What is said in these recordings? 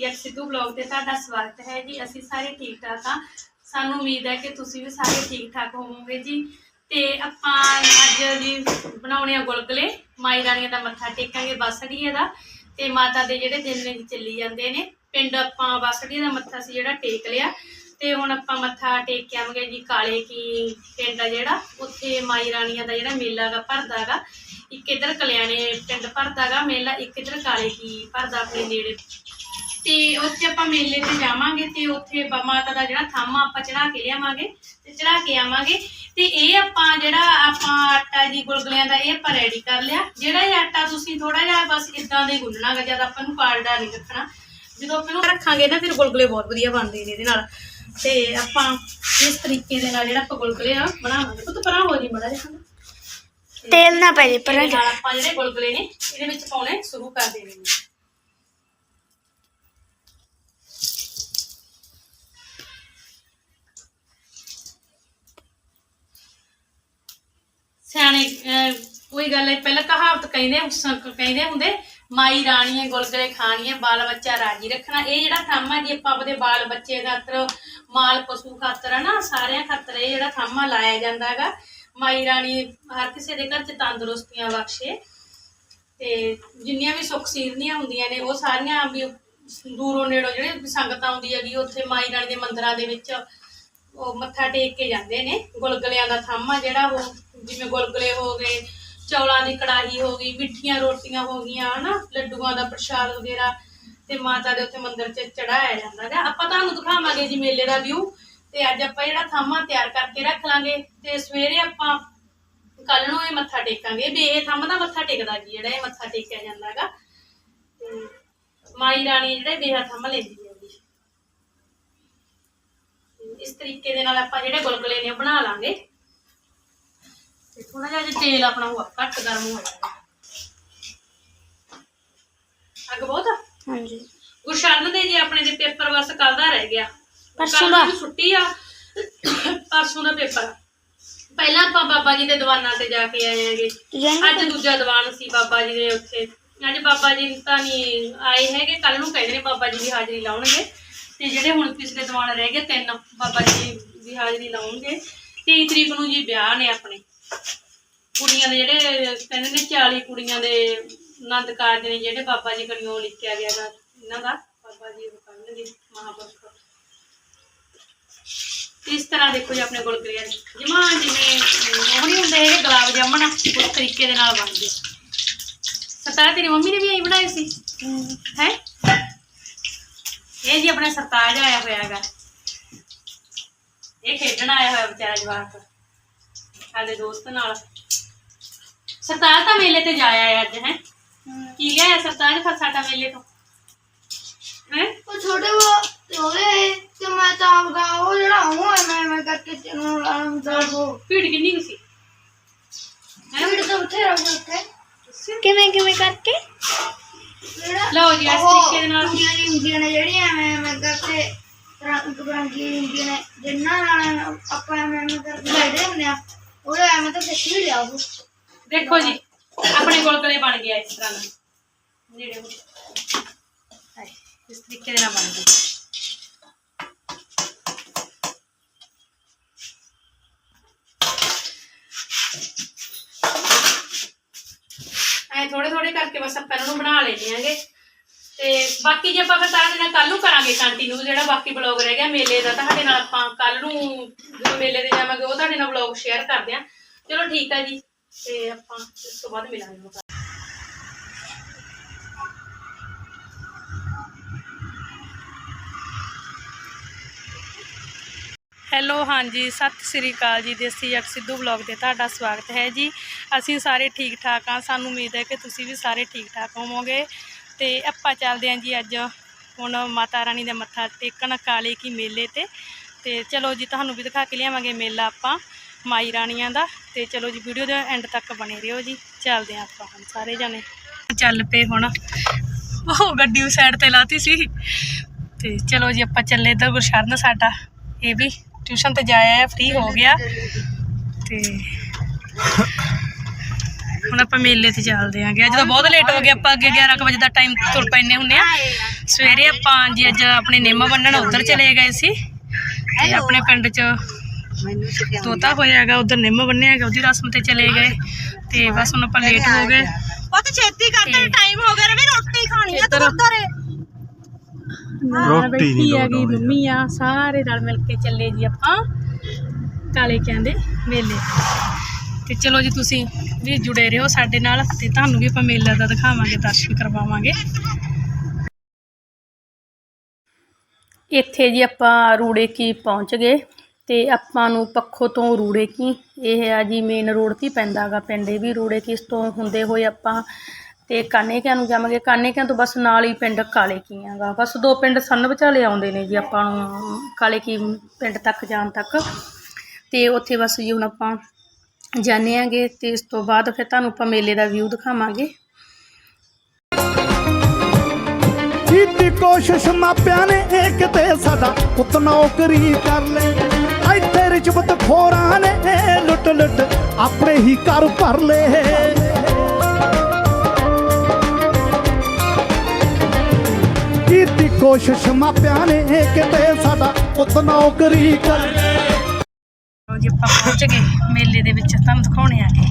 ਜਗ ਸਿੱਧੂ ਬਲੌਗ ਤੇ ਤੁਹਾਡਾ ਸਵਾਗਤ ਹੈ ਜੀ। ਅਸੀਂ ਸਾਰੇ ਠੀਕ ਠਾਕ ਹਾਂ। ਸਾਨੂੰ ਉਮੀਦ ਹੈ ਕਿ ਤੁਸੀਂ ਵੀ ਸਾਰੇ ਠੀਕ ਠਾਕ ਹੋਵੋਗੇ ਜੀ। ਤੇ ਆਪਾਂ ਅੱਜ ਜੀ ਬਣਾਉਣੇ ਆ ਗੁਲਗੁਲੇ। ਮਾਈ ਰਾਣੀਆਂ ਦਾ ਮੱਥਾ ਟੇਕਾਂਗੇ ਬਾਸੜੀਏ ਦਾ। ਤੇ ਮਾਤਾ ਦੇ ਜਿਹੜੇ ਦਿਨ ਨੇ ਚੱਲੀ ਜਾਂਦੇ ਨੇ, ਪਿੰਡ ਆਪਾਂ ਬਾਸੜੀਏ ਦਾ ਮੱਥਾ ਸੀ ਜਿਹੜਾ ਟੇਕ ਲਿਆ। ਤੇ ਹੁਣ ਆਪਾਂ ਮੱਥਾ ਟੇਕ ਕੇ ਆਵਾਂਗੇ ਜੀ ਕਾਲੇ ਕੀ ਪਿੰਡ ਆ ਜਿਹੜਾ। ਉੱਥੇ ਮਾਈ ਰਾਣੀਆਂ ਦਾ ਜਿਹੜਾ ਮੇਲਾ ਗਾ ਭਰਦਾ ਗਾ। ਇੱਕ ਇਧਰ ਕਲਿਆਣੇ ਪਿੰਡ ਭਰਦਾ ਗਾ। ਮੇਲਾ ਇੱਕ ਇਧਰ ਕਾਲੇ ਕੀ ਭਰਦਾ, ਆਪਣੇ ਨੇੜੇ ਤੇ ਉੱਥੇ ਆਪਾਂ ਮੇਲੇ ਤੇ ਜਾਵਾਂਗੇ ਤੇ ਉੱਥੇ ਬ- ਮਾਤਾ ਦਾ ਜਿਹੜਾ ਥਾਮਾ ਆਪਾਂ ਚੜਾ ਕੇ ਲਿਆਵਾਂਗੇ ਤੇ ਚੜਾ ਕੇ ਆਵਾਂਗੇ। ਤੇ ਇਹ ਆਪਾਂ ਜਿਹੜਾ ਆਪਾਂ ਆਟਾ ਜੀ ਗੁਲਗੁਲਿਆਂ ਦਾ ਇਹ ਆਪਾਂ ਰੈਡੀ ਕਰ ਲਿਆ। ਜਿਹੜਾ ਇਹ ਆਟਾ ਤੁਸੀਂ ਥੋੜਾ ਜਿਹਾ ਬਸ ਇਦਾਂ ਦੇ ਗੁੰਨਣਾ ਗਾ ਜਦ ਆਪਾਂ ਨੂੰ ਕਾਲਡਾ ਨਹੀਂ ਰੱਖਣਾ। ਜਦੋਂ ਆਪਾਂ ਨੂੰ ਰੱਖਾਂਗੇ ਨਾ ਫਿਰ ਗੁਲਗੁਲੇ ਬਹੁਤ ਵਧੀਆ ਬਣਦੇ ਨੇ ਇਹਦੇ ਨਾਲ। ਤੇ ਆਪਾਂ ਇਸ ਤਰੀਕੇ ਦੇ ਨਾਲ ਜਿਹੜਾ ਆਪਾਂ ਗੁਲਗੁਲੇ ਆ ਬਣਾਵਾਂਗੇ। ਪੁੱਤ ਪਰਾਂ ਹੋ ਜੀ ਮੜਾ ਜਿਹਾ। ਤੇਲ ਨਾ ਪੈ ਜੇ ਪਰ ਇਹਦੇ ਨਾਲ ਆਪਾਂ ਜਿਹੜੇ ਗੁਲਗੁਲੇ ਨੇ ਇਹਦੇ ਵਿੱਚ ਪਾਉਣੇ ਸ਼ੁਰੂ ਕਰ ਦੇਣੇ ਨੇ। ਸਿਆਣੇ ਅਹ, ਕੋਈ ਗੱਲ ਹੈ ਪਹਿਲਾਂ ਕਹਾਵਤ ਕਹਿੰਦੇ ਉਸ ਕਹਿੰਦੇ ਹੁੰਦੇ ਮਾਈ ਰਾਣੀਏ ਗੁਲਗੁਲੇ ਖਾਣੀਏ ਬਾਲ ਬੱਚਾ ਰਾਜੀ ਰੱਖਣਾ ਇਹ ਜਿਹੜਾ ਥਾਮਾ ਜੀ ਆਪਾਂ ਆਪਦੇ ਬਾਲ ਬੱਚੇ ਖਾਤਰ ਮਾਲ ਪਸ਼ੂ ਖਾਤਰ ਹੈ ਨਾ ਸਾਰਿਆਂ ਖਾਤਰ ਇਹ ਜਿਹੜਾ ਥਾਮਾ ਲਾਇਆ ਜਾਂਦਾ ਹੈਗਾ। ਮਾਈ ਰਾਣੀ ਹਰ ਕਿਸੇ ਦੇ ਘਰ ਚ ਤੰਦਰੁਸਤੀਆਂ ਬਖਸ਼ੇ ਤੇ ਜਿੰਨੀਆਂ ਵੀ ਸੁੱਖ ਸੀਰਨੀਆਂ ਹੁੰਦੀਆਂ ਨੇ ਉਹ ਸਾਰੀਆਂ ਵੀ ਦੂਰੋਂ ਨੇੜੋਂ ਜਿਹੜੇ ਵੀ ਸੰਗਤ ਆਉਂਦੀ ਹੈਗੀ ਉੱਥੇ ਮਾਈ ਰਾਣੀ ਦੇ ਮੰਦਿਰਾਂ ਦੇ ਵਿੱਚ ਉਹ ਮੱਥਾ ਟੇਕ ਕੇ ਜਾਂਦੇ ਨੇ, ਗੁਲਗੁਲਿਆਂ ਦਾ ਥਾਮਾ ਜਿਹੜਾ ਉਹ, ਜਿਵੇਂ ਗੁਲਗੁਲੇ ਹੋ ਗਏ, ਚੌਲਾਂ ਦੀ ਕੜਾਹੀ ਹੋ ਗਈ, ਮਿੱਠੀਆਂ ਰੋਟੀਆਂ ਹੋ ਗਈਆਂ, ਹਨਾ, ਲੱਡੂਆਂ ਦਾ ਪ੍ਰਸ਼ਾਦ ਵਗੈਰਾ, ਤੇ ਮਾਤਾ ਦੇ ਉੱਥੇ ਮੰਦਿਰ 'ਚ ਚੜਾਇਆ ਜਾਂਦਾ ਹੈ ਆਪਾਂ ਤੁਹਾਨੂੰ ਦਿਖਾਵਾਂਗੇ ਜੀ ਮੇਲੇ ਦਾ ਵਿਊ ਤੇ ਅੱਜ ਆਪਾਂ ਜਿਹੜਾ ਥਾਮਾ ਤਿਆਰ ਕਰਕੇ ਰੱਖ ਲਾਂਗੇ, ਤੇ ਸਵੇਰੇ ਆਪਾਂ ਕੱਲ ਨੂੰ ਇਹ ਮੱਥਾ ਟੇਕਾਂਗੇ। ਵੀ ਇਹ ਥੰਮ ਦਾ ਮੱਥਾ ਟੇਕਦਾ ਜੀ, ਜਿਹੜਾ ਇਹ ਮੱਥਾ ਟੇਕਿਆ ਜਾਂਦਾ ਹੈਗਾ ਤੇ ਮਾਈ ਰਾਣੀ ਜਿਹੜਾ ਬੇਹਾ ਥੰਮ ਲੈਂਦੀ ਹੈ। ਇਸ ਤਰੀਕੇ ਦੇ ਨਾਲ ਆਪਾਂ ਜਿਹੜੇ ਗੁਲਗੁਲੇ ਨੇ ਉਹ ਬਣਾ ਲਾਂਗੇ। ਤੇ ਥੋੜਾ ਜਿਹਾ ਜੇ ਤੇਲ ਆਪਣਾ ਹੋਆ ਘੱਟ ਗਰਮ ਹੋ ਜਾਏਗਾ ਅੱਗ ਬਹੁਤ ਆ? ਹਾਂਜੀ। ਗੁਰਸ਼ਰਨ ਦੇ ਜੀ ਆਪਣੇ ਦੇ ਪੇਪਰ ਬਸ ਕੱਲ ਦਾ ਰਹਿ ਗਿਆ। ਪਰਸੋਂ ਕੱਲ੍ਹ ਦਾ? ਨੂੰ ਛੁੱਟੀ ਆ। ਪਰਸੋਂ ਦਾ ਪੇਪਰ। ਪਹਿਲਾਂ ਆਪਾਂ ਬਾਬਾ ਜੀ ਦੇ ਦੀਵਾਨਾਂ ਤੇ ਜਾ ਕੇ ਆਏ ਹੈਗੇ। ਅੱਜ ਦੂਜਾ ਦੀਵਾਨ ਸੀ ਬਾਬਾ ਜੀ ਦੇ ਉੱਥੇ। ਅੱਜ ਬਾਬਾ ਜੀ ਤਾਂ ਨਹੀਂ ਆਏ ਹੈਗੇ। ਕੱਲ ਨੂੰ ਕਹਿੰਦੇ ਨੇ ਬਾਬਾ ਜੀ ਦੀ ਹਾਜ਼ਰੀ ਲਾਉਣਗੇ। ਤੇ ਜਿਹੜੇ ਹੁਣ ਪਿਛਲੇ ਦੀਵਾਨ ਰਹਿ ਗਏ ਤਿੰਨ ਬਾਬਾ ਜੀ ਦੀ ਹਾਜ਼ਰੀ ਲਾਉਣਗੇ 23 ਤਰੀਕ ਨੂੰ ਜੀ ਵਿਆਹ ਨੇ ਆਪਣੇ। ਕੁੜੀਆਂ ਦੇ ਜਿਹੜੇ ਕਹਿੰਦੇ ਨੇ 40 ਕੁੜੀਆਂ ਦੇ ਆਨੰਦ ਕਾਰਜ ਨੇ ਜਿਹੜੇ ਬਾਬਾ ਜੀ ਕਰਿਓ ਲਿਖਿਆ ਗਿਆ ਗਾ ਇਹਨਾਂ ਦਾ ਬਾਬਾ ਜੀ ਉਹ ਕਰਨਗੇ ਮਹਾਂਪੁਰਖ। ਇਸ ਤਰ੍ਹਾਂ ਦੇਖੋ ਜੀ ਆਪਣੇ ਗੁਲਗੁਲੇ ਜਮਾ ਜਿਵੇਂ ਉਹ ਨਹੀਂ ਹੁੰਦੇ ਹੈਗੇ ਗੁਲਾਬ ਜਾਮਣ ਉਸ ਤਰੀਕੇ ਦੇ ਨਾਲ ਬਣਦੇ ਸਰਤਾਜ ਤੇਰੀ ਮੰਮੀ ਨੇ ਵੀ ਐਂ ਬਣਾਏ ਸੀ? ਹੈ। ਇਹ ਆਪਣੇ ਸਰਤਾਜ ਆਇਆ ਹੋਇਆ ਹੈਗਾ ਇਹ ਖੇਡਣ ਆਇਆ ਹੋਇਆ ਵਿਚਾਰਾ ਜਵਾਕ। ਸਾਡੇ ਦੋਸਤ ਨਾਲ। ਸਰਤਾਜ ਤਾਂ ਮੇਲੇ ਤੇ ਜਾਇਆ ਹੈ ਅੱਜ ਹੈ? ਕੀ ਗਿਆ ਸਰਤਾਜ ਫਿਰ ਸਾਡਾ ਮੇਲੇ ਤੋਂ? ਹੈ? ਉਹ ਛੋਟੇ ਉਹ ਹੋਵੇ ਤੇ ਮੈਂ ਤਾਂ ਆਪਦਾ ਉਹ ਜਿਹੜਾ ਹੂੰ ਮੈਂ ਮੈਂ ਕਰਕੇ ਤੈਨੂੰ ਆਮ ਦਾ। ਉਹ ਭੀੜ ਕਿੰਨੀ ਕੁ ਸੀ? ਹੈਂ? ਵੀਡ ਤੋਂ ਉੱਥੇ ਰਹੋ ਉੱਥੇ। ਕਿਵੇਂ ਕਿਵੇਂ ਕਰਕੇ? ਲਓ ਜੀ ਇਸ ਤਰੀਕੇ ਦੇ ਨਾਲ ਕੁੜੀਆਂ ਦੀ ਹੁੰਦੀਆਂ ਨੇ ਜਿਹੜੀਆਂ ਐਵੇਂ ਐਵੇਂ ਕਰਕੇ ਰੰਗ ਬਰੰਗੀ ਹੁੰਦੀਆਂ ਨੇ ਜਿੰਨਾਂ ਨਾਲ ਆਪਾਂ ਐਵੇਂ ਐਵੇਂ ਕਰਕੇ ਖੇਡਦੇ ਹੁੰਦੇ ਆ ਉਹ ਐਵੇਂ ਤਾਂ ਸਿੱਖ ਵੀ ਲਿਆ ਉਹ। ਦੇਖੋ ਜੀ ਆਪਣੇ ਗੁਲਗੁਲੇ ਬਣ ਗਿਆ ਇਸ ਤਰ੍ਹਾਂ ਦਾ। ਨੇੜੇ ਇਸ ਤਰੀਕੇ ਦੇ ਨਾਲ ਬਣ ਗਏ ਐ ਥੋੜੇ ਥੋੜੇ ਕਰਕੇ ਬਸ ਆਪਾਂ ਇਹਨਾਂ ਨੂੰ ਬਣਾ ਲੈਣੇ ਆਂਗੇ। ਤੇ ਬਾਕੀ ਜੇ ਆਪਾਂ ਫਿਰ ਤੁਹਾਡੇ ਨਾਲ ਕੱਲ ਨੂੰ ਕਰਾਂਗੇ ਕੰਟੀਨਿਊ ਜਿਹੜਾ ਬਾਕੀ ਬਲੌਗ ਰਹਿ ਗਿਆ, ਮੇਲੇ ਦਾ ਤੁਹਾਡੇ ਨਾਲ ਆਪਾਂ ਕੱਲ ਨੂੰ ਜਦੋਂ ਮੇਲੇ ਤੇ ਜਾਵਾਂਗੇ, ਉਹ ਤੁਹਾਡੇ ਨਾਲ ਬਲੌਗ ਸ਼ੇਅਰ ਕਰਦੇ ਆਂ। ਚਲੋ ਠੀਕ ਆ ਜੀ, ਤੇ ਆਪਾਂ ਇਸ ਤੋਂ ਬਾਅਦ ਮਿਲਾਂਗੇ। ਹੈਲੋ, ਹਾਂਜੀ, ਸਤਿ ਸ੍ਰੀ ਅਕਾਲ ਜੀ, ਦੇਸੀ ਜੱਟ ਸਿੱਧੂ ਬਲੌਗ ਤੇ ਤੁਹਾਡਾ ਸਵਾਗਤ ਹੈ ਜੀ। ਅਸੀਂ ਸਾਰੇ ਠੀਕ ਠਾਕ ਹਾਂ, ਸਾਨੂੰ ਉਮੀਦ ਹੈ ਕਿ ਤੁਸੀਂ ਵੀ ਸਾਰੇ ਠੀਕ ਠਾਕ ਹੋਵੋਗੇ। ਤੇ ਆਪਾਂ ਚੱਲਦੇ ਹਾਂ ਜੀ ਅੱਜ, ਹੁਣ ਮਾਤਾ ਰਾਣੀ ਦੇ ਮੱਥਾ ਟੇਕਣ ਕਾਲੇ ਕੀ ਮੇਲੇ ਤੇ। ਤੇ ਚਲੋ ਜੀ, ਤੁਹਾਨੂੰ ਵੀ ਦਿਖਾ ਕੇ ਲਿਆਵਾਂਗੇ ਮੇਲਾ ਆਪਾਂ, ਮਾਈ ਰਾਣੀਆਂ ਦਾ। ਤੇ ਚਲੋ ਜੀ, ਵੀਡੀਓ ਦੇ ਐਂਡ ਤੱਕ ਬਣੇ ਰਹੋ ਜੀ। ਚੱਲਦੇ ਹਾਂ ਆਪਾਂ ਹੁਣ ਸਾਰੇ ਜਾਣੇ। ਚੱਲ ਪਏ ਹੁਣ। ਉਹ ਗੱਡੀ ਉਸ ਸਾਈਡ ਤੇ ਲਾਤੀ ਸੀ। ਤੇ ਚਲੋ ਜੀ, ਆਪਾਂ ਚੱਲੇ ਇੱਧਰ ਗੁਰਸ਼ਰਨ ਸਾਡਾ, ਇਹ ਵੀ। ਟਿਊਸ਼ਨ ਤੇ ਜਾਇਆ ਹੈ ਫ੍ਰੀ ਹੋ ਗਿਆ। ਤੇ ਹੁਣ ਆਪਾਂ ਮੇਲੇ ਤੇ ਚੱਲਦੇ ਆਂਗੇ। ਅੱਜ ਤਾਂ ਬਹੁਤ ਲੇਟ ਹੋ ਗਿਆ ਆਪਾਂ ਅੱਗੇ 11 ਕੁ ਵਜੇ ਦਾ ਟਾਈਮ ਤੁਰ ਪੈਨੇ ਹੁੰਨੇ ਆ। ਸਵੇਰੇ ਆਪਾਂ ਜੀ ਅੱਜ ਆਪਣੇ ਨਿੰਮ ਬੰਨਣ ਉਧਰ ਚਲੇ ਗਏ ਸੀ। ਤੇ ਆਪਣੇ ਪਿੰਡ 'ਚ ਤੋਤਾ ਹੋਇਆਗਾ ਉਧਰ ਨਿੰਮ ਬੰਨਿਆਗਾ ਉਹਦੀ ਰਸਮ ਤੇ ਚਲੇ ਗਏ। ਤੇ ਬਸ ਹੁਣ ਆਪਾਂ ਲੇਟ ਹੋ ਗਏ। ਉਹ ਤੇ ਛੇਤੀ ਕਰਦੇ ਟਾਈਮ ਹੋ ਗਿਆ ਰਵੀ ਰੋਟੀ ਖਾਣੀ ਆ ਤੂੰ ਉੱਧਰ ਰੋਟੀ ਨਹੀਂ ਹੈਗੀ ਮੰਮੀ ਆ ਸਾਰੇ ਨਾਲ ਮਿਲ ਕੇ ਚੱਲੇ ਜੀ ਆਪਾਂ ਕਾਲੇ ਕਹਿੰਦੇ ਮੇਲੇ। ਤੇ ਚਲੋ ਜੀ ਤੁਸੀਂ ਵੀ ਜੁੜੇ ਰਹੋ ਸਾਡੇ ਨਾਲ ਤੇ ਤੁਹਾਨੂੰ ਵੀ ਆਪਾਂ ਮੇਲਾ ਦਾ ਦਿਖਾਵਾਂਗੇ ਦਰਸ਼ਨ ਕਰਵਾਵਾਂਗੇ। ਇੱਥੇ ਜੀ ਆਪਾਂ ਰੂੜੇ ਕੀ ਪਹੁੰਚ ਗਏ ਤੇ ਆਪਾਂ ਨੂੰ ਪੱਖੋ ਤੋਂ ਰੂੜੇ ਕੀ ਇਹ ਆ ਜੀ ਮੇਨ ਰੋਡ ਤੇ ਹੀ ਪੈਂਦਾ ਗਾ ਪਿੰਡ ਇਹ ਵੀ ਰੂੜੇ ਕੀ ਤੋਂ ਹੁੰਦੇ ਹੋਏ ਆਪਾਂ ਤੇ ਕਾਨੇ ਕਿਆਂ ਨੂੰ ਜਾਵਾਂਗੇ ਕਾਨੇ ਤੋਂ ਬਸ ਨਾਲ ਹੀ ਪਿੰਡ ਕਾਲੇ ਕੀ ਆਗਾ। ਬਸ ਦੋ ਪਿੰਡ ਸੰਨ ਵਿਚਾਲੇ ਆਉਂਦੇ ਨੇ ਜੀ ਆਪਾਂ ਨੂੰ, ਕਾਲੇ ਕੀ ਪਿੰਡ ਤੱਕ ਜਾਣ ਤੱਕ। ਤੇ ਉੱਥੇ ਬਸ ਜੀ ਹੁਣ ਆਪਾਂ ਜਾਣੇ ਆਂਗੇ ਤੇ ਇਸ ਤੋਂ ਬਾਅਦ ਫਿਰ ਤੁਹਾਨੂੰ ਆਪਾਂ ਮੇਲੇ ਦਾ ਵਿਊ ਦਿਖਾਵਾਂਗੇ। ਕੀਤੀ ਕੋਸ਼ਿਸ਼ ਮਾਪਿਆਂ ਨੇ ਇਹ ਕਿਤੇ ਸਾਡਾ ਪੁੱਤ ਨੌਕਰੀ ਕਰ ਲੈ। ਇੱਥੇ ਰਿਸ਼ਵਤ ਖੋਰਾਂ ਨੇ ਲੁੱਟ ਲੁੱਟ ਆਪਣੇ ਹੀ ਘਰ ਭਰ ਲਏ ਕੀਤੀ ਕੋਸ਼ਿਸ਼ ਮਾਪਿਆਂ ਨੇ ਕਿਤੇ ਸਾਡਾ ਪੁੱਤ ਨੌਕਰੀ ਕਰ ਲੈ ਲਓ ਜੀ ਆਪਾਂ ਪਹੁੰਚ ਗਏ ਮੇਲੇ ਦੇ ਵਿੱਚ ਤੁਹਾਨੂੰ ਦਿਖਾਉਣੇ ਆਗੇ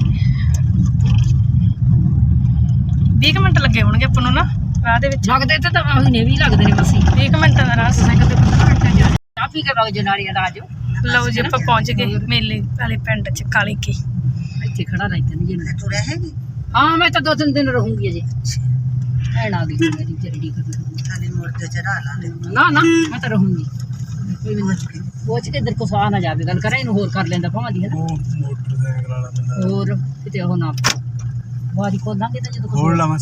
20 ਕੁ ਮਿੰਟ ਲੱਗੇ ਹੋਣਗੇ ਆਪਾਂ ਨੂੰ ਨਾ ਰਾਹ ਦੇ ਵਿੱਚ। ਲੱਗਦੇ ਤੇ ਤਾਂ ਮਹੀਨੇ ਵੀ ਲੱਗਦੇ ਨੇ ਬਸ। 20 ਕੁ ਮਿੰਟਾਂ ਦਾ ਰਾਹ ਸਾਈਕਲ ਤੇ ਘੰਟਾ ਜਾ ਕਾਫੀ ਕੇ ਵਗ ਜਨਾਰੀਆਂ ਦਾ ਆਜੋ ਲਓ ਜੀ ਆਪਾਂ ਪਹੁੰਚ ਗਏ ਮੇਲੇ ਵਾਲੇ ਪਿੰਡ ਚ ਕਾਲੇ ਕੀ। ਇੱਥੇ ਖੜਾ ਰਹੀ ਤੈਨੂੰ ਜੇ ਤੂੰ ਰਹੇਗੀ ਹਾਂ ਮੈਂ ਤਾਂ ਦੋ ਤਿੰਨ ਦਿਨ ਰਹੂੰਗੀ ਅਜੇ। ਐਣ ਆ ਗਈ ਮੇਰੀ ਜਰੜੀ ਕਰ ਖਾਲੀ ਮੋੜ ਤੇ ਚੜਾ ਲਾ ਨਾ ਨਾ ਮੈਂ ਤਾਂ ਰਹੂੰਗੀ ਕੋਈ ਵੀ ਨਹੀਂ ਪਹੁੰਚ ਕੇ ਇਧਰ ਕੋ ਸਾ ਨਾ ਜਾਵੇ ਗੱਲ ਕਰਾਂ ਇਹਨੂੰ ਹੋਰ ਕਰ ਲੈਂਦਾ ਭਾਵਾਂ ਦੀ ਹੈ ਨਾ ਮੋਟਰਸਾਈਕਲ ਵਾਲਾ ਹੋਰ ਕਿਤੇ ਉਹ ਨਾ ਵਾਰੀ ਕੋ ਲਾਂਗੇ ਤਾਂ ਜਦੋਂ ਕੁਛ ਹੋਰ ਲਾਵਾਂ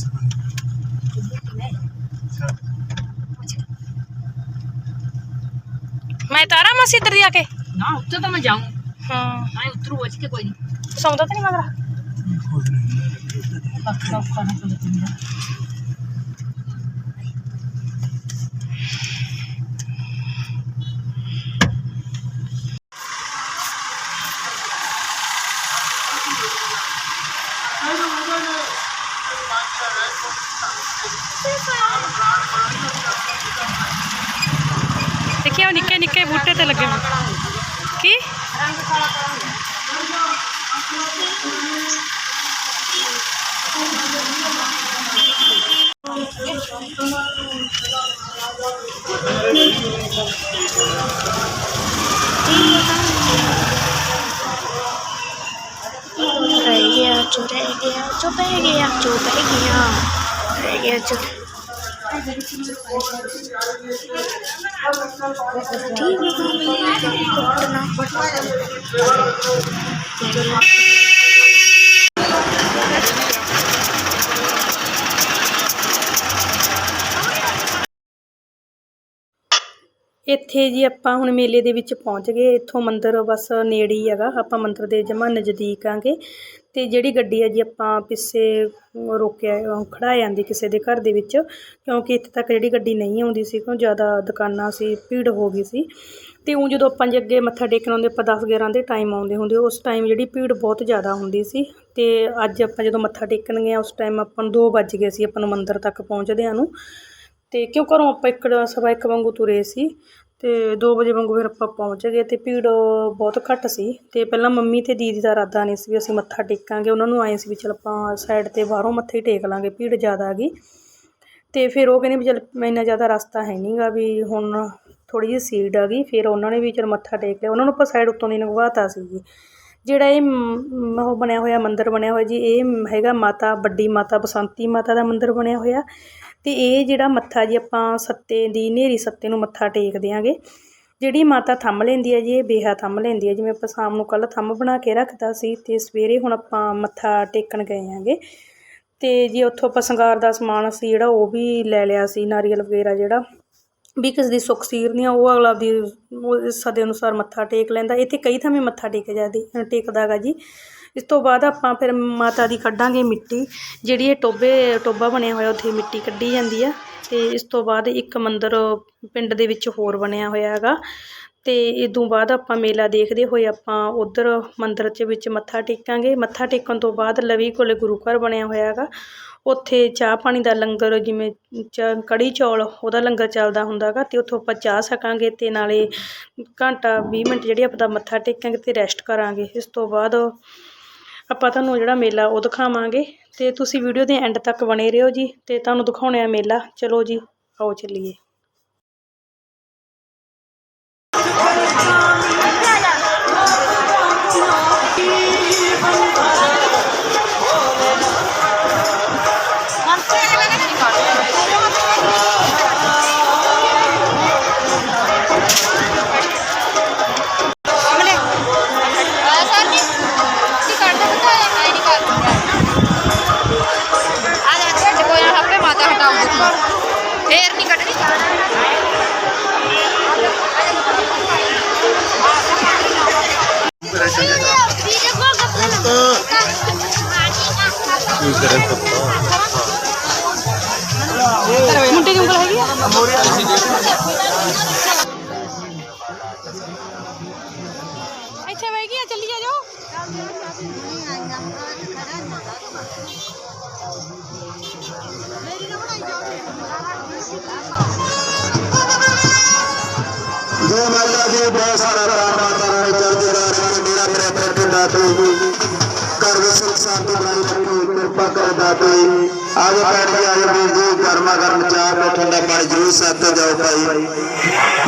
ਮੈਂ ਤਾਰਾ ਮਾਸੀ ਇੱਧਰ ਦੀ ਆ ਕੇ ਨਾ ਉੱਤੇ ਤਾਂ ਮੈਂ ਜਾਊਂ ਹਾਂ ਆਏ ਉਤਰੂ ਉੱਚ ਕੇ ਕੋਈ ਨਹੀਂ ਸੌਂਦਾ ਤਾਂ ਨਹੀਂ ਮਗਰ ਪੱਕਾ ਪੱਕਾ ਨਾ ਕੋਈ देखिए, वो निके निके बूटे तो लगे कि? रह गया, चुप रह गया, चुप रह गया, चुप रह गया, चुप ਇੱਥੇ ਜੀ ਆਪਾਂ ਹੁਣ ਮੇਲੇ ਦੇ ਵਿੱਚ ਪਹੁੰਚ ਗਏ। ਇੱਥੋਂ ਮੰਦਿਰ ਬਸ ਨੇੜੇ ਹੀ ਹੈਗਾ। ਆਪਾਂ ਮੰਦਿਰ ਦੇ ਜਮਾ ਨਜ਼ਦੀਕ ਆਂਗੇ। ਅਤੇ ਜਿਹੜੀ ਗੱਡੀ ਹੈ ਜੀ ਆਪਾਂ ਪਿੱਛੇ ਰੋਕਿਆ ਅਹ ਜਾਂਦੀ ਕਿਸੇ ਦੇ ਘਰ ਦੇ ਵਿੱਚ, ਕਿਉਂਕਿ ਇੱਥੇ ਤੱਕ ਜਿਹੜੀ ਗੱਡੀ ਨਹੀਂ ਆਉਂਦੀ ਸੀ, ਕਿਉਂ ਜ਼ਿਆਦਾ ਦੁਕਾਨਾਂ ਸੀ, ਭੀੜ ਹੋ ਗਈ ਸੀ। ਅਤੇ ਉਹ ਜਦੋਂ ਆਪਾਂ ਜੇ ਅੱਗੇ ਮੱਥਾ ਟੇਕਣ ਆਉਂਦੇ, ਆਪਾਂ 10 11 ਦੇ ਟਾਈਮ ਆਉਂਦੇ ਹੁੰਦੇ, ਉਸ ਟਾਈਮ ਜਿਹੜੀ ਭੀੜ ਬਹੁਤ ਜ਼ਿਆਦਾ ਹੁੰਦੀ ਸੀ। ਅਤੇ ਅੱਜ ਆਪਾਂ ਜਦੋਂ ਮੱਥਾ ਟੇਕਣ ਗਏ ਉਸ ਟਾਈਮ ਆਪਾਂ ਨੂੰ 2 ਵੱਜ ਗਏ ਸੀ, ਆਪਾਂ ਨੂੰ ਮੰਦਿਰ ਤੱਕ ਪਹੁੰਚਦਿਆਂ ਨੂੰ। ਅਤੇ ਕਿਉਂ ਘਰੋਂ ਆਪਾਂ ਇੱਕ ਸਵਾ ਇੱਕ ਵਾਂਗੂ ਤੁਰੇ ਸੀ। ਤੇ 2 ਵਜੇ ਵਾਂਗੂ ਫਿਰ ਆਪਾਂ ਪਹੁੰਚ ਗਏ ਤੇ ਭੀੜ ਬਹੁਤ ਘੱਟ ਸੀ ਤੇ ਪਹਿਲਾਂ ਮੰਮੀ ਤੇ ਦੀਦੀ ਦਾ ਇਰਾਦਾ ਨਹੀਂ ਸੀ ਵੀ ਅਸੀਂ ਮੱਥਾ ਟੇਕਾਂਗੇ, ਉਹਨਾਂ ਨੂੰ ਆਏ ਸੀ ਵੀ ਚਲ ਆਪਾਂ ਸਾਈਡ ਤੇ ਬਾਹਰੋਂ ਮੱਥੇ ਹੀ ਟੇਕ ਲਾਂਗੇ, ਭੀੜ ਜ਼ਿਆਦਾ ਆ ਗਈ ਤੇ ਫਿਰ ਉਹ ਕਹਿੰਦੇ ਵੀ ਚਲ ਇੰਨਾ ਜ਼ਿਆਦਾ ਰਸਤਾ ਹੈ ਨਹੀਂਗਾ ਵੀ ਹੁਣ ਥੋੜੀ ਜਿਹੀ ਸੀਟ ਆ ਗਈ, ਫਿਰ ਉਹਨਾਂ ਨੇ ਵੀ ਚਲ ਮੱਥਾ ਟੇਕ ਲਿਆ, ਉਹਨਾਂ ਨੂੰ ਆਪਾਂ ਸਾਈਡ ਉੱਤੋਂ ਦੀ ਲੰਘਵਾਤਾ ਸੀ ਜੀ। ਜਿਹੜਾ ਇਹ ਉਹ ਬਣਿਆ ਹੋਇਆ ਮੰਦਿਰ ਬਣਿਆ ਹੋਇਆ ਜੀ, ਇਹ ਹੈਗਾ ਮਾਤਾ, ਵੱਡੀ ਮਾਤਾ, ਬਸੰਤੀ ਮਾਤਾ ਦਾ ਮੰਦਿਰ ਬਣਿਆ ਹੋਇਆ। ਅਤੇ ਇਹ ਜਿਹੜਾ ਮੱਥਾ ਜੀ ਆਪਾਂ ਸੱਤੇ ਦੀ ਨੇਰੀ ਸੱਤੇ ਨੂੰ ਮੱਥਾ ਟੇਕਦੇ ਆਂਗੇ ਜਿਹੜੀ ਮਾਤਾ ਥੰਮ ਲੈਂਦੀ ਹੈ ਜੀ, ਇਹ ਬੇਹਾ ਥੰਮ ਲੈਂਦੀ ਹੈ, ਜਿਵੇਂ ਆਪਾਂ ਸ਼ਾਮ ਨੂੰ ਕੱਲ ਥੰਮ ਬਣਾ ਕੇ ਰੱਖਦਾ ਸੀ ਤੇ ਸਵੇਰੇ ਹੁਣ ਆਪਾਂ ਮੱਥਾ ਟੇਕਣ ਗਏ ਆਂਗੇ ਤੇ ਜੀ ਉੱਥੋਂ ਆਪਾਂ ਸ਼ਿੰਗਾਰ ਦਾ ਸਮਾਨ ਸੀ ਜਿਹੜਾ ਉਹ ਵੀ ਲੈ ਲਿਆ ਸੀ, ਨਾਰੀਅਲ ਵਗੈਰਾ ਜਿਹੜਾ, ਵੀ ਕਿਸੇ ਦੀ ਸੁੱਖ ਆ ਉਹ ਅਗਲਾ ਦੀ ਉਹ ਸਦੇ ਅਨੁਸਾਰ ਮੱਥਾ ਟੇਕ ਲੈਂਦਾ, ਇੱਥੇ ਕਈ ਥਾਵੇਂ ਮੱਥਾ ਟੇਕਿਆ ਜਾਂਦੀ ਟੇਕਦਾ ਗਾ ਜੀ। ਇਸ ਤੋਂ ਬਾਅਦ ਆਪਾਂ ਫਿਰ ਮਾਤਾ ਦੀ ਕੱਢਾਂਗੇ ਮਿੱਟੀ, ਜਿਹੜੀ ਇਹ ਟੋਬੇ ਟੋਬਾ ਬਣਿਆ ਹੋਇਆ ਉੱਥੇ ਮਿੱਟੀ ਕੱਢੀ ਜਾਂਦੀ ਆ। ਤੇ ਇਸ ਤੋਂ ਬਾਅਦ ਇੱਕ ਮੰਦਿਰ ਪਿੰਡ ਦੇ ਵਿੱਚ ਹੋਰ ਬਣਿਆ ਹੋਇਆ ਹੈਗਾ। ਤੇ ਇਦੋਂ ਬਾਅਦ ਆਪਾਂ ਮੇਲਾ ਦੇਖਦੇ ਹੋਏ ਆਪਾਂ ਉਧਰ ਮੰਦਿਰ ਦੇ ਵਿੱਚ ਮੱਥਾ ਟੇਕਾਂਗੇ। ਮੱਥਾ ਟੇਕਣ ਤੋਂ ਬਾਅਦ ਲਵੀ ਕੋਲੇ ਗੁਰੂ ਘਰ ਬਣਿਆ ਹੋਇਆ ਹੈਗਾ। ਉੱਥੇ ਚਾਹ ਪਾਣੀ ਦਾ ਲੰਗਰ ਜਿਵੇਂ ਚ ਕੜੀ ਚੌਲ, ਉਹਦਾ ਲੰਗਰ ਚੱਲਦਾ ਹੁੰਦਾ ਹੈਗਾ ਤੇ ਉੱਥੋਂ ਆਪਾਂ ਚਾਹ ਸਕਾਂਗੇ ਤੇ ਨਾਲੇ ਘੰਟਾ 20 ਮਿੰਟ ਜਿਹੜੀ ਆਪਾਂ ਦਾ ਮੱਥਾ ਟੇਕਾਂਗੇ ਤੇ ਰੈਸਟ ਕਰਾਂਗੇ। ਇਸ ਤੋਂ ਬਾਅਦ ਆਪਾਂ ਤੁਹਾਨੂੰ ਜਿਹੜਾ ਮੇਲਾ ਉਹ ਦਿਖਾਵਾਂਗੇ ਤੇ ਤੁਸੀਂ ਵੀਡੀਓ ਦੇ ਐਂਡ ਤੱਕ ਬਣੇ ਰਹੋ ਜੀ ਤੇ ਤੁਹਾਨੂੰ ਦਿਖਾਉਣੇ ਆ ਮੇਲਾ। ਚਲੋ ਜੀ, ਆਓ ਚੱਲੀਏ। ਜੈ ਮਾਤਾ ਦੀ ਬਹੁਤ ਸਾਰਾ ਰਾਮ ਮਾਤਾ ਰਾਣੀ ਚੜ੍ਹਦੀ ਕਲਾ ਮੇਰਾ ਮੇਰੇ ਦਾ ਦਾਤੇ ਕਰ ਦੇ ਸੁਖ ਬਣਾਈ ਰੱਖੀ, ਕਿਰਪਾ ਕਰ ਦਾਤੇ ਆਜੋ ਬੈਠ ਕੇ ਆਜੋ ਵੀਰ ਜੀ, ਕਰਮਾ ਕਰਮ ਚਾਹ ਬੈਠਣ ਦਾ ਪਾਣੀ ਜਰੂਰ ਸਾਥ ਜਾਓ ਭਾਈ।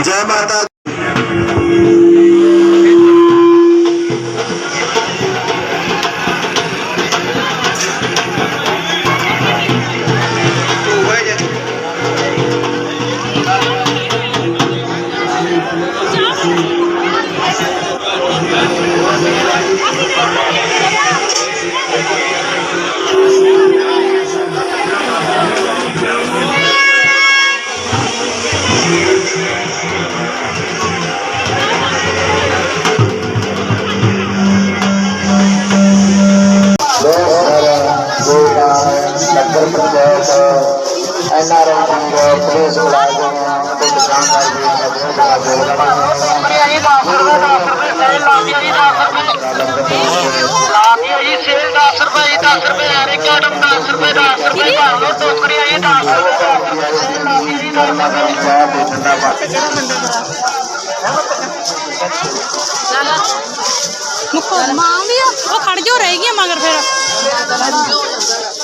ਜੈ ਮਾਤਾ ਮੁੱਕੋ ਮਾਂ ਆਉਂਦੀ ਆ ਉਹ ਖੜ ਜੋ ਰਹਿ ਗਈ ਮਗਰ ਫਿਰ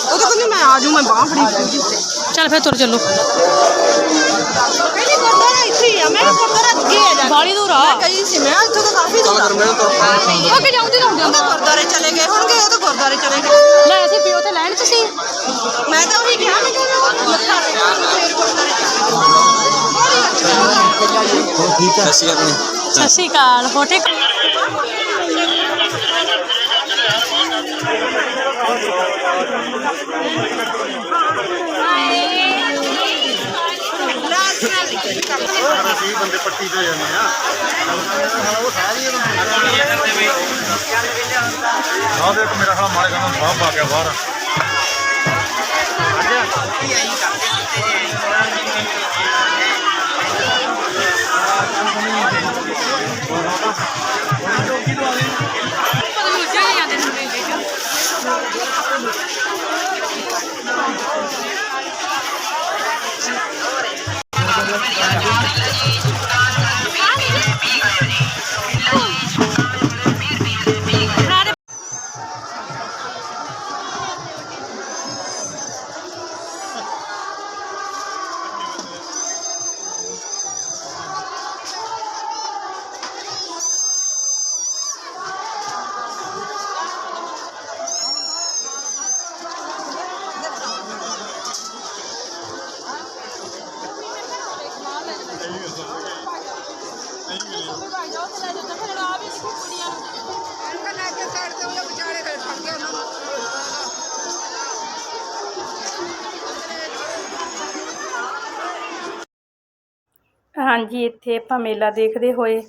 ਉਹ ਤਾਂ ਕਹਿੰਦੀ ਮੈਂ ਆ ਜਾਊਂ ਮੈਂ ਬਾਹ ਫੜੀ ਚੱਲ ਫਿਰ ਤੁਰ ਚੱਲੋ ਕਹਿੰਦੀ ਗੁਰਦਾਰਾ ਇੱਥੇ ਹੀ ਆ ਮੈਂ ਗੁਰਦਾਰਾ ਅੱਗੇ ਆ ਜਾ ਬਾਲੀ ਦੂਰ ਆ ਕਹੀ ਸੀ ਮੈਂ ਇੱਥੋਂ ਤਾਂ ਕਾਫੀ ਦੂਰ ਆ ਉਹ ਕਿ ਜਾਉਂਦੀ ਰਹੂੰਗੀ ਉਹ ਤਾਂ ਗੁਰਦਾਰੇ ਚਲੇ ਗਏ ਹੋਣਗੇ ਉਹ ਤਾਂ ਗੁਰਦਾਰੇ ਚਲੇ ਗਏ ਲੈ ਅਸੀਂ ਪਿਓ ਤੇ ਲੈਣ ਚ ਸੀ ਮੈਂ ਤਾਂ ਉਹੀ ਕਿਹਾ ਮੈਂ ਕਿਹਾ ਮੱਥਾ ਟੇਕਣਾ ਫੇਰ ਗੁਰਦਾਰੇ ਚਲੇ ਗਏ ਸਤਿ ਸ਼੍ਰੀ ਅਕਾਲ ਹੋਟੇ ਆਹ ਦੇਖ ਮੇਰਾ ਖਾ ਮਾਰੇ ਕਹਿੰਦਾ ਬਾਪ ਆ ਗਿਆ ਬਾਹਰ। ਹਾਂਜੀ, ਇੱਥੇ ਆਪਾਂ ਮੇਲਾ ਦੇਖਦੇ ਹੋਏ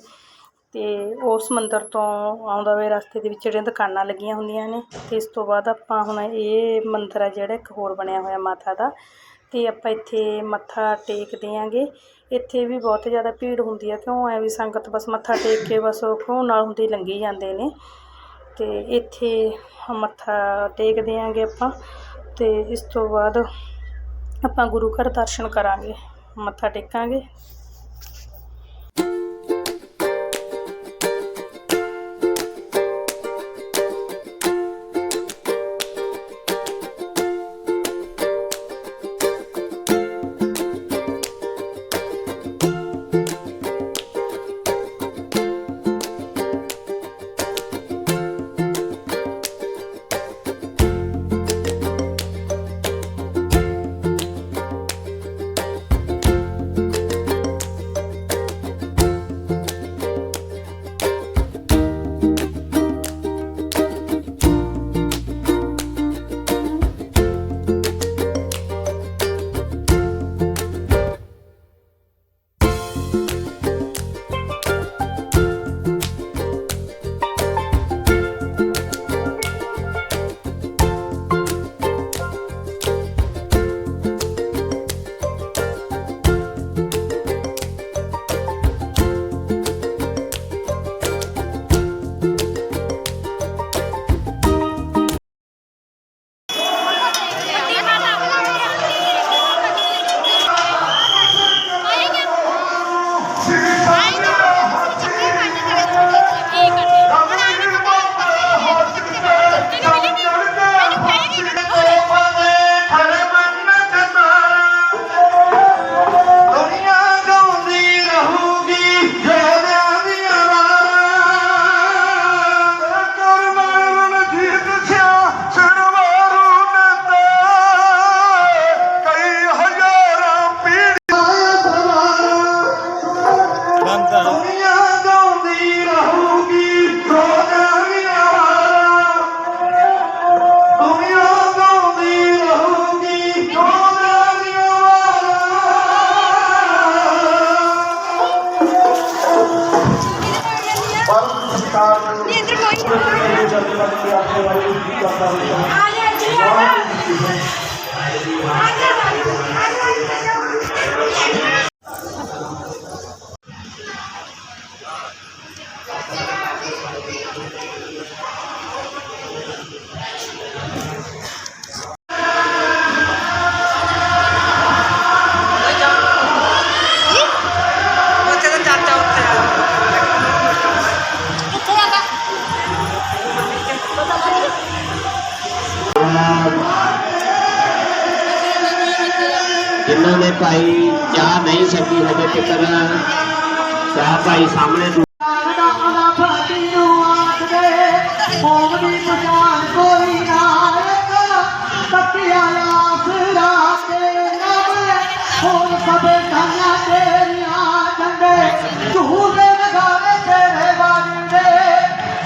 ਤੇ ਉਸ ਮੰਦਰ ਤੋਂ ਆਉਂਦਾ ਹੋਏ ਰਸਤੇ ਦੇ ਵਿੱਚ ਜਿਹੜੀਆਂ ਦੁਕਾਨਾਂ ਲੱਗੀਆਂ ਹੁੰਦੀਆਂ ਨੇ ਤੇ ਇਸ ਤੋਂ ਬਾਅਦ ਆਪਾਂ ਹੁਣ ਇਹ ਮੰਦਰ ਆ ਜਿਹੜਾ ਇੱਕ ਹੋਰ ਬਣਿਆ ਹੋਇਆ ਮਾਤਾ ਦਾ ਤੇ ਆਪਾਂ ਇੱਥੇ ਮੱਥਾ ਟੇਕਦੇ ਆਂਗੇ ਇੱਥੇ ਵੀ ਬਹੁਤ ਜ਼ਿਆਦਾ ਭੀੜ ਹੁੰਦੀ ਹੈ ਕਿਉਂ ਐ ਵੀ ਸੰਗਤ ਬਸ ਮੱਥਾ ਟੇਕ ਕੇ ਬਸ ਖੂਹ ਨਾਲ ਹੁੰਦੀ ਲੰਘੀ ਜਾਂਦੇ ਨੇ। ਅਤੇ ਇੱਥੇ ਮੱਥਾ ਟੇਕਦੇ ਆਂਗੇ ਆਪਾਂ ਅਤੇ ਇਸ ਤੋਂ ਬਾਅਦ ਆਪਾਂ ਗੁਰੂ ਘਰ ਦਰਸ਼ਨ ਕਰਾਂਗੇ, ਮੱਥਾ ਟੇਕਾਂਗੇ।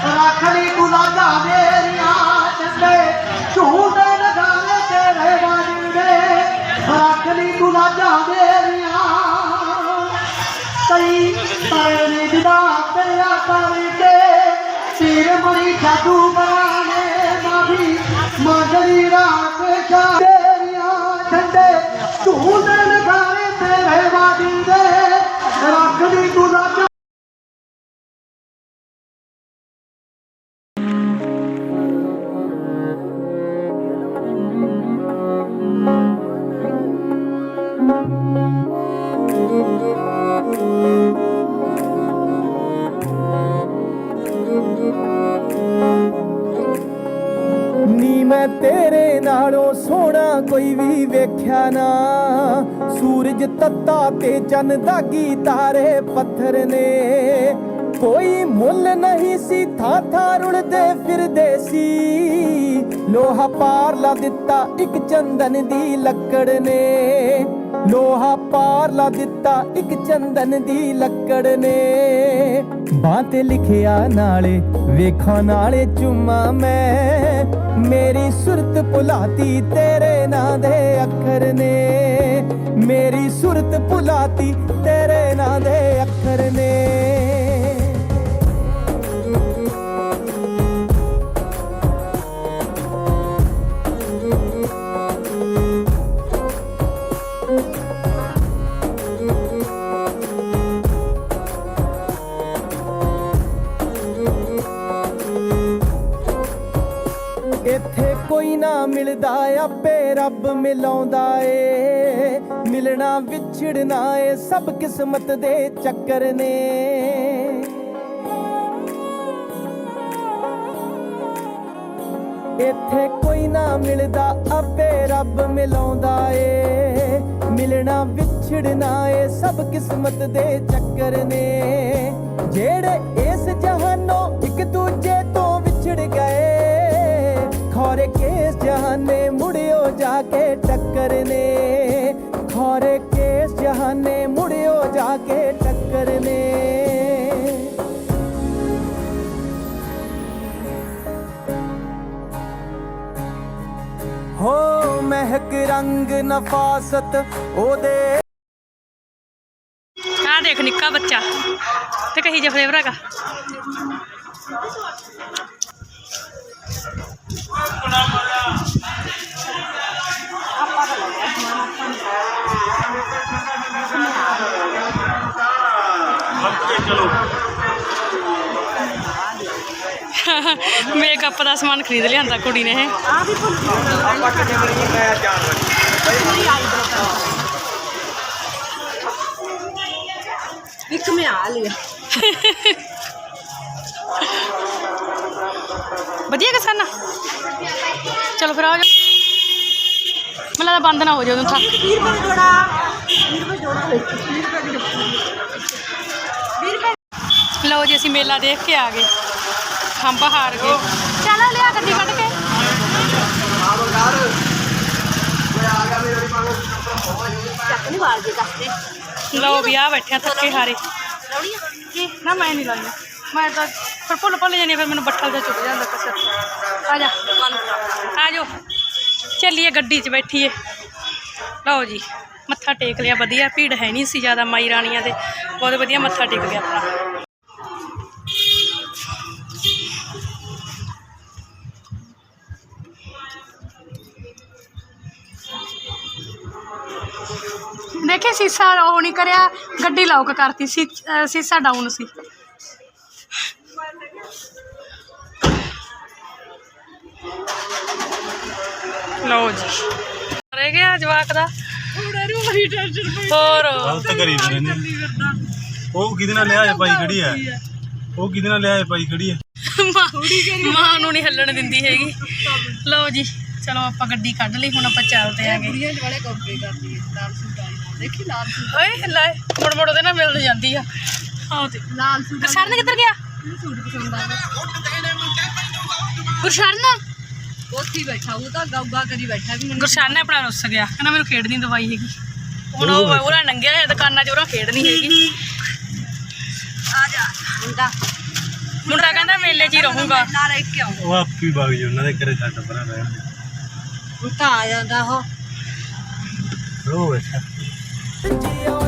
ਰੱਖੜੀ ਗੁਲਾਬਾ ਮੇਰੀਆਂ ਚੰਦੇ ਝੂਟੇ ਲਗਾਵੇ ਤੇਰੇ ਵਾਜਦੇ ਰੱਖੜੀ ਗੁਲਾਬਾ ਮੇਰੀਆਂ ਕਈ ਪੈਰੇ ਜਿਦਾ ਪਿਆ ਕਰਕੇ ਤੀਰ ਮਰੀ ਜਾਦੂ ਬਰਾਣੇ ਮਾਹੀ ਮਾਗਰੀ ਰਾਤ ਸ਼ਾ ਤੇਰੀਆਂ ਠੰਡੇ ਝੂਲੇ ਲਗਾਏ ਤੇਰੇ ਵਾਦੀ ਦੇ ਰੱਖਦੀ ਗੁਲਾਬ ਨੀ ਮੈਂ ਤੇਰੇ ਨਾਲੋਂ ਸੋਹਣਾ ਕੋਈ ਵੀ ਵੇਖਿਆ ਨਾ। ਸੂਰਜ ਤੱਤਾ ਤੇ ਚੰਨ ਦਾਗੀ ਤਾਰੇ ਪੱਥਰ ਨੇ। ਕੋਈ ਮੁੱਲ ਨਹੀਂ ਸੀ, ਥਾਂ ਥਾਂ ਰੁਲਦੇ ਫਿਰਦੇ ਸੀ। ਲੋਹਾ ਪਾਰ ਲਾ ਦਿੱਤਾ ਇੱਕ ਚੰਦਨ ਦੀ ਲੱਕੜ ਨੇ। ਲੋਹਾ ਪਾਰ ਲਾ ਦਿੱਤਾ ਇੱਕ ਚੰਦਨ ਦੀ ਲੱਕੜ ਨੇ। ਬਾਂਹ ਤੇ ਲਿਖਿਆ ਨਾਲੇ, ਵੇਖਾਂ ਨਾਲੇ ਚੁੰਮਾ ਮੈਂ। ਮੇਰੀ ਸੁਰਤ ਭੁਲਾਤੀ ਤੇਰੇ ਨਾਂ ਦੇ ਅੱਖਰ ਨੇ। ਮੇਰੀ ਸੁਰਤ ਭੁਲਾਤੀ ਤੇਰੇ ਨਾਂ ਦੇ ਅੱਖਰ ਨੇ। ਮਿਲਦਾ ਆਪੇ ਰੱਬ ਮਿਲਾਉਂਦਾ ਏ। ਮਿਲਣਾ ਵਿਛੜਨਾ ਏ, ਸਭ ਕਿਸਮਤ ਦੇ ਚੱਕਰ ਨੇ। ਇੱਥੇ ਕੋਈ ਨਾ ਮਿਲਦਾ, ਆਪੇ ਰੱਬ ਮਿਲਾਉਂਦਾ ਏ। ਮਿਲਣਾ ਵਿਛੜਨਾ ਏ, ਸਭ ਕਿਸਮਤ ਦੇ ਚੱਕਰ ਨੇ। ਜਿਹੜੇ ਇਸ ਜਹਾਨੋਂ ਇੱਕ ਦੂਜੇ ਤੋਂ ਵਿਛੜ ਗਏ ਖੋਰੇ ਕਿਸ ਜਹਾਨੇ ਮੁੜਿਓ ਜਾ ਕੇ ਟੱਕਰ ਨੇ ਕੇਸ ਜਹਾਨੇ ਮੁੜਿਓ ਜਾ ਕੇ ਟੱਕਰ ਹੋ ਮਹਿਕ ਰੰਗ ਨਫਾਸਤ ਉਹਦੇ ਆ ਦੇਖ ਨਿੱਕਾ ਬੱਚਾ ਤੇ ਕਹੀ ਜੇ ਫਲੇਵਰ ਹੈਗਾ ਚਲੋ। ਮੇਕਅਪ ਦਾ ਸਮਾਨ ਖਰੀਦ ਲਿਆਂਦਾ ਕੁੜੀ ਨੇ ਇਹ। ਇੱਕ ਮੈਂ ਆ ਲਿਆ। ਵਧੀਆ ਕਿਸਾਨਾ? ਚਲੋ ਫਿਰ ਆ ਜਾ। ਮੈਨੂੰ ਲੱਗਦਾ ਬੰਦ ਨਾ ਹੋ ਜਾਏ ਉਦੋਂ ਥੱਕ। 20 ਰੁਪਏ ਜੋੜਾ 20 ਰੁਪਏ ਜੋੜਾ ਵਿੱਚ 20 ਰੁਪਏ ਲਓ ਜੀ, ਅਸੀਂ ਮੇਲਾ ਦੇਖ ਕੇ ਆ ਗਏ। ਖੰਭ ਹਾਰ ਗਏ। ਚਲੋ ਲਿਆ ਗੱਡੀ ਕੱਢ ਕੇ। ਚੱਕ ਨਹੀਂ ਵਾਲ ਦੇ ਦੱਸਦੇ ਲਓ ਵੀ ਆ ਬੈਠਿਆ ਥੱਕੇ ਹਾਰੇ। ਕੀ? ਨਾ ਮੈਂ ਨਹੀਂ ਲਾਉਣੀ। ਮੈਂ ਤਾਂ ਫਿਰ ਭੁੱਲ ਭੁੱਲ ਜਾਣੀ ਫਿਰ ਮੈਨੂੰ ਬੱਠਲ ਦਾ ਚੁੱਕ ਜਾਂਦਾ ਕਸਰ ਆ ਜਾ। ਆ ਜਾਓ। ਚੱਲੀਏ ਗੱਡੀ 'ਚ ਬੈਠੀਏ। ਲਓ ਜੀ, ਮੱਥਾ ਟੇਕ ਲਿਆ। ਵਧੀਆ ਭੀੜ ਹੈ ਨਹੀਂ ਸੀ ਜ਼ਿਆਦਾ ਮਾਈ ਰਾਣੀਆਂ ਦੇ। ਬਹੁਤ ਵਧੀਆ ਮੱਥਾ ਟੇਕ ਲਿਆ ਆਪਣਾ। ਦੇਖੇ ਸੀਸਾ ਉਹ ਨਹੀਂ ਕਰਿਆ ਗੱਡੀ ਲੌਕ ਕਰਤੀ ਸੀ ਅਹ ਸੀਸਾ ਡਾਊਨ ਸੀ। ਲਓ ਜੀ। ਰਹਿ ਗਿਆ ਜਵਾਕ ਦਾ। ਹੋਰ। ਗਲਤ ਕਰੀ ਉਹ ਕਿਹਦੇ ਨਾਲ ਲਿਆ ਪਾਈ ਖੜੀ ਹੈ? ਉਹ ਕਿਹਦੇ ਨਾਲ ਲਿਆ ਪਾਈ ਖੜੀ ਹੈ? ਮਾਂ ਮਾਂ ਨੂੰ ਨਹੀਂ ਹੱਲਣ ਦਿੰਦੀ ਹੈਗੀ। ਲਓ ਜੀ ਚਲੋ ਆਪਾਂ ਗੱਡੀ ਕੱਢ ਲਈ ਹੁਣ ਆਪਾਂ ਚੱਲਦੇ ਆਂਗੇ। ਹੈ ਦੇਖੀ ਲਾਲ ਸੂਟ। ਓਏ ਲੈ ਮੁੜ ਮੁੜ ਉਹਦੇ ਨਾਲ ਮਿਲਣ ਜਾਂਦੀ ਆ। ਆਹ ਤੇ ਲਾਲ ਸੂਟ ਗੁਰਸ਼ਰਨ ਕਿੱਧਰ ਗਿਆ? ਸੂਟ ਪਸੰਦ ਆ ਗੁਰਸ਼ਰਨ? ਉੱਥੇ ਹੀ ਬੈਠਾ ਉਹ ਤਾਂ ਗਾਉਗਾ ਕਰੀ ਬੈਠਾ ਵੀ ਮੈਨੂੰ। ਗੁਰਸ਼ਰਨ ਆਪਣਾ ਰੁੱਸ ਗਿਆ। ਕਹਿੰਦਾ ਮੈਨੂੰ ਖੇਡਣੀ ਦਵਾਈ ਹੈਗੀ। ਹੁਣ ਉਹ ਉਹਦਾ ਨੰਗਿਆ ਹੋਇਆ ਦੁਕਾਨਾਂ 'ਚ ਉਹਦਾ ਖੇਡਣੀ ਹੈਗੀ। ਆ ਜਾ ਮੁੰਡਾ। ਮੁੰਡਾ ਕਹਿੰਦਾ ਮੇਲੇ 'ਚ ਹੀ ਰਹੂੰਗਾ। ਨਾਲ ਰਹਿ ਕੇ ਆਉਂ ਉਹ ਆਪੀ ਬਾਗ ਜੀ ਉਹਨਾਂ ਦੇ ਘਰੇ ਛੱਡ ਪਰਾਂ ਰਹਿਣ ਹੁਣ ਤਾਂ ਆ ਜਾਂਦਾ ਉਹ। ਉਹ ਅੱਛਾ Dia